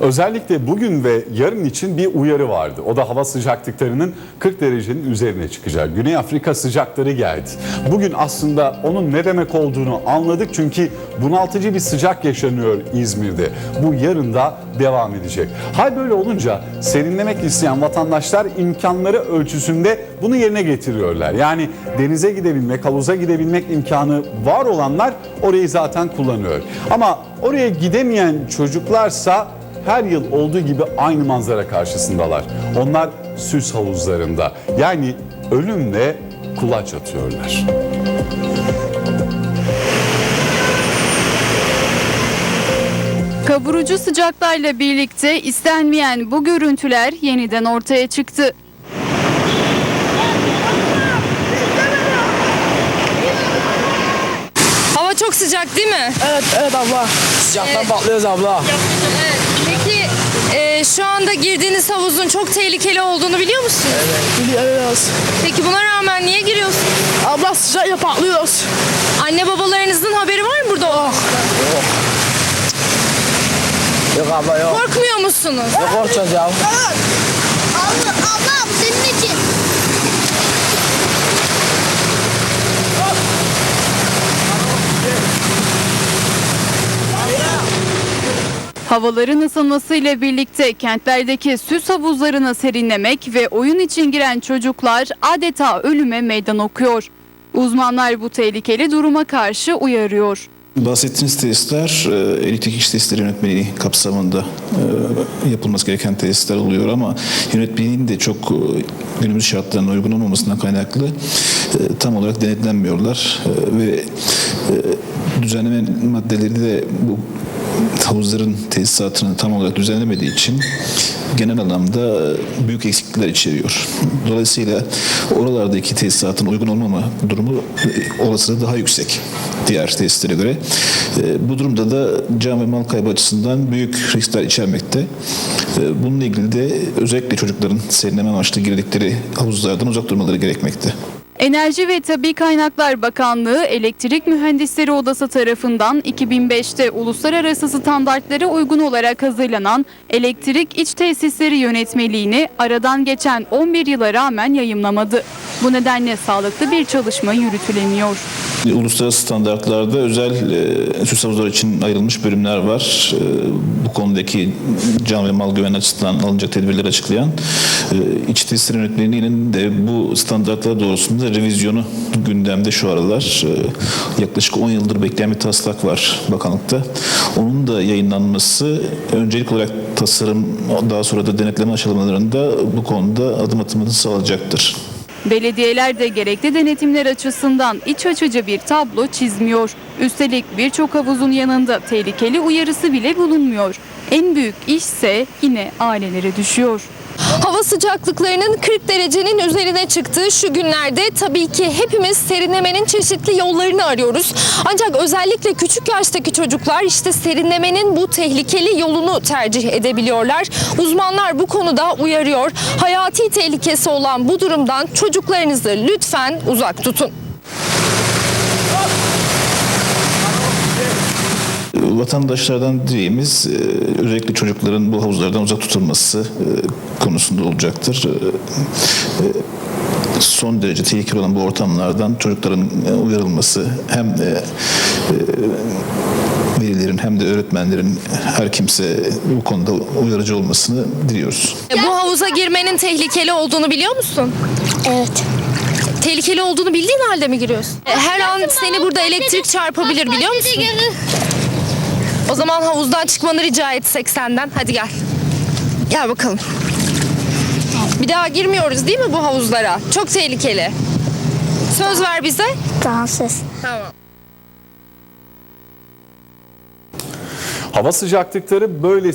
Özellikle bugün ve yarın için bir uyarı vardı. O da hava sıcaklıklarının 40 derecenin üzerine çıkacak. Güney Afrika sıcakları geldi. Bugün aslında onun ne demek olduğunu anladık çünkü bunaltıcı bir sıcak yaşanıyor İzmir'de. Bu yarın da devam edecek. Hal böyle olunca serinlemek isteyen vatandaşlar imkanları ölçüsünde bunu yerine getiriyorlar. Yani denize gidebilmek, havuza gidebilmek imkanı var olanlar orayı zaten kullanıyor. Ama oraya gidemeyen çocuklarsa her yıl olduğu gibi aynı manzara karşısındalar. Onlar süs havuzlarında. Yani ölümle kulaç atıyorlar. Kavurucu sıcaklarla birlikte istenmeyen bu görüntüler yeniden ortaya çıktı. Hava çok sıcak değil mi? Evet evet abla. Sıcaktan Evet. patlıyoruz abla. Evet. Peki e, şu anda girdiğiniz havuzun çok tehlikeli olduğunu biliyor musunuz? Biliyoruz. Peki buna rağmen niye giriyorsunuz? Abla sıcakla patlıyoruz. Anne babalarınızın haberi var mı burada? Yok abla yok. Korkmuyor musunuz? Ne korkacağız ya? Abla, abla senin için. Havaların ısınmasıyla birlikte kentlerdeki süs havuzlarına serinlemek ve oyun için giren çocuklar adeta ölüme meydan okuyor. Uzmanlar bu tehlikeli duruma karşı uyarıyor. Bahsettiğiniz tesisler e, elektrik iş tesisleri yönetmeliği kapsamında e, yapılması gereken tesisler oluyor ama yönetmeliğin de çok e, günümüz şartlarına uygun olmamasından kaynaklı tam olarak denetlenmiyorlar ve düzenleme maddeleri de bu havuzların tesisatını tam olarak düzenlemediği için genel anlamda e, büyük eksiklikler içeriyor. Dolayısıyla oralardaki tesisatın uygun olmama durumu e, olasılığı daha yüksek diğer tesislere göre. E, Bu durumda da can ve mal kaybı açısından büyük riskler içermekte. Bununla ilgili de özellikle çocukların serinleme amaçlı girdikleri havuzlardan uzak durmaları gerekmekte. Enerji ve Tabi Kaynaklar Bakanlığı Elektrik Mühendisleri Odası tarafından 2005'te uluslararası standartlara uygun olarak hazırlanan elektrik iç tesisleri yönetmeliğini aradan geçen 11 yıla rağmen yayımlamadı. Bu nedenle sağlıklı bir çalışma yürütülemiyor. Uluslararası standartlarda özel e, süs havuzları için ayrılmış bölümler var. E, bu konudaki can ve mal güven açısından alınacak tedbirleri açıklayan e, iç tesisler yönetmeliğinin de bu standartlar doğrusunda revizyonu gündemde şu aralar. E, yaklaşık 10 yıldır bekleyen bir taslak var bakanlıkta. Onun da yayınlanması öncelik olarak tasarım daha sonra da denetleme aşamalarında bu konuda adım atımını sağlayacaktır. Belediyeler de gerekli denetimler açısından iç açıcı bir tablo çizmiyor. Üstelik birçok havuzun yanında tehlikeli uyarısı bile bulunmuyor. En büyük işse yine ailelere düşüyor. Hava sıcaklıklarının 40 derecenin üzerine çıktığı şu günlerde tabii ki hepimiz serinlemenin çeşitli yollarını arıyoruz. Ancak özellikle küçük yaştaki çocuklar işte serinlemenin bu tehlikeli yolunu tercih edebiliyorlar. Uzmanlar bu konuda uyarıyor. Hayati tehlikesi olan bu durumdan çocuklarınızı lütfen uzak tutun. Vatandaşlardan dileğimiz e, özellikle çocukların bu havuzlardan uzak tutulması e, konusunda olacaktır. E, Son derece tehlikeli olan bu ortamlardan çocukların uyarılması hem de velilerin hem de öğretmenlerin her kimse bu konuda uyarıcı olmasını diliyoruz. Bu havuza girmenin tehlikeli olduğunu biliyor musun? Evet. Tehlikeli olduğunu bildiğin halde mi giriyorsun? Her an seni burada elektrik çarpabilir biliyor musun? O zaman havuzdan çıkmanı rica etsek senden. Hadi gel. Gel bakalım. Bir daha girmiyoruz değil mi bu havuzlara? Çok tehlikeli. Söz ver bize. Dansöz. Tamam. Hava sıcaklıkları böyle